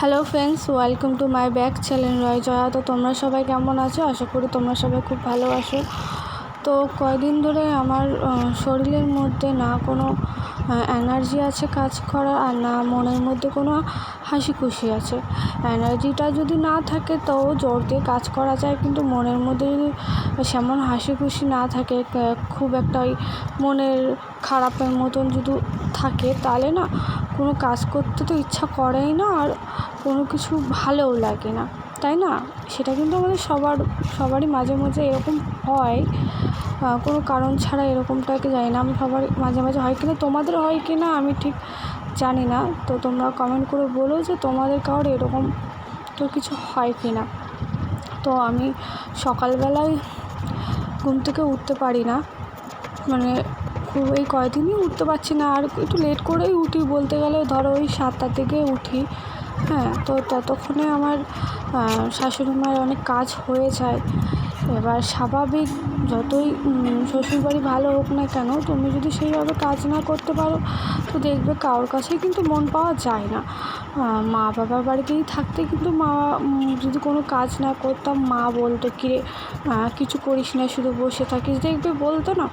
Hello friends welcome to my back channel Roy Jaya তো তোমরা সবাই কেমন আছো? আশা করি তোমরা সবাই খুব ভালো আছো। তো কয়দিন ধরে আমার শরীরের মধ্যে না কোনো এনার্জি আছে কাজ করার, আর না মনের মধ্যে কোনো হাসি খুশি আছে। এনার্জিটা যদি না থাকে তো জোর দিয়ে কাজ করা যায়, কিন্তু মনের মধ্যে যদি সেমন হাসি খুশি না থাকে খুব একটা ওই মনের খারাপের মতন যদি থাকে, তাহলে না কোনো কাজ করতে তো ইচ্ছা করেই না আর কোনো কিছু ভালোও লাগে না, তাই না? সেটা কিন্তু আমাদের সবার, সবারই মাঝে মাঝে এরকম হয়। কোনো কারণ ছাড়া এরকমটাকে জানি না। আমি সবার মাঝে মাঝে হয় কিনা, তোমাদের হয় কি না আমি ঠিক জানি না। তো তোমরা কমেন্ট করে বলো যে তোমাদের কারোর এরকম তো কিছু হয় কি না তো আমি সকালবেলায় ঘুম থেকে উঠতে পারি না। মানে এই কয়দিনই উঠতে পারছি না। আর একটু লেট করেই উঠি, বলতে গেলে ধরো ওই সাতটার দিকে উঠি। হ্যাঁ তো ততক্ষণে আমার শাশুড়ি মায়ের অনেক কাজ হয়ে যায়। এবার স্বাভাবিক যতই শ্বশুরবাড়ি ভালো হোক না কেন, তুমি যদি সেইভাবে কাজ না করতে পারো, তো দেখবে কারোর কাছেই কিন্তু মন পাওয়া যায় না। মা বাবার বাড়িতেই থাকতে কিন্তু মা যদি কোনো কাজ না করতাম, মা বলতো, কিরে কিছু করিস না, শুধু বসে থাকিস। দেখবে বলতো না।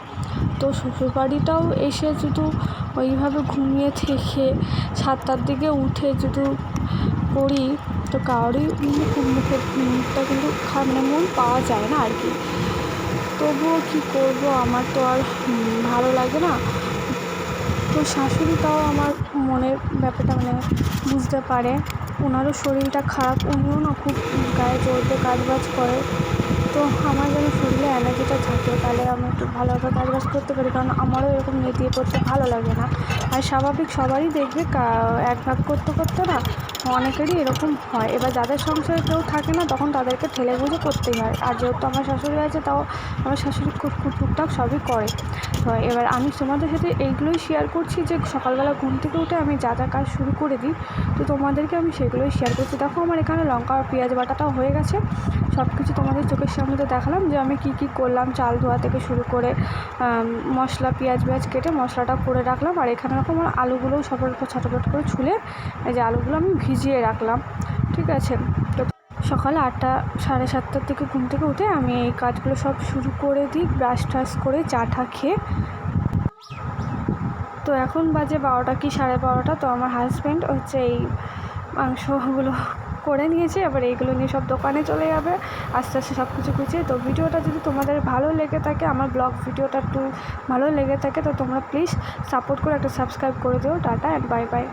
তো শ্বশুরবাড়িটাও এসে শুধু ওইভাবে ঘুমিয়ে থেকে সাতটার দিকে উঠে যদি করি তো কারোরই মুখে মুখটা কিন্তু মানে মন পাওয়া যায় না আর কি। তবুও কী করব? আমার তো আর ভালো লাগে না। তো শাশুড়ি তাও আমার মনের ব্যাপারটা মানে বুঝতে পারে। ওনারও শরীরটা খারাপ, উনিও না খুব গায়ে জোর কাজবাজ করে। তো আমার যেন শরীরে এনার্জিটা থাকে, তাহলে আমি একটু ভালোভাবে কাজ কাজবাজ করতে পারি, কারণ আমারও এরকম নেতিয়ে পড়তে ভালো লাগে না। আর স্বাভাবিক সবারই দেখবে এক ভাগ করতে করতে না অনেকেরই এরকম হয়। এবার যাদের সংসারে কেউ থাকে না, তখন তাদেরকে ঠেলে বুঝে করতেই হয়। আর যেহেতু আমার শাশুড়ি আছে, তাও আমার শাশুড়ি খুব টুকটাক সবই করে। এবার আমি তোমাদের সাথে এইগুলোই শেয়ার করছি যে সকালবেলা ঘুম থেকে উঠে আমি যা যা কাজ শুরু করে দিই, তো তোমাদেরকে আমি সেগুলোই শেয়ার করছি। দেখো আমার এখানে লঙ্কা পেঁয়াজ বাটাটাও হয়ে গেছে। সব কিছু তোমাদের চোখের সামনে তো দেখালাম যে আমি কী কী করলাম, চাল ধোয়া থেকে শুরু করে মশলা, পেঁয়াজ পেঁয়াজ কেটে মশলাটা করে রাখলাম। আর এখানে রকম আমার আলুগুলোও সব ছটপট করে ছুলে এই যে আলুগুলো আমি ভিজিয়ে রাখলাম। ঠিক আছে? তো সকাল আটটা, সাড়ে সাতটার থেকে ঘুম থেকে উঠে আমি এই কাজগুলো সব শুরু করে দিই, ব্রাশ ট্রাশ করে, চা খেয়ে। তো এখন বাজে বারোটা কি, সাড়ে বারোটা। তো আমার হাজব্যান্ড হচ্ছে এই মাংসগুলো করে নিয়েছি, এবার এইগুলো নিয়ে সব দোকানে চলে যাবে। আস্তে আস্তে সব কিছু গুছিয়ে। তো ভিডিওটা যদি তোমাদের ভালো লেগে থাকে, আমার ব্লগ ভিডিওটা একটু ভালো লেগে থাকে, তো তোমরা প্লিজ সাপোর্ট করে একটা সাবস্ক্রাইব করে দিও। Tata and bye bye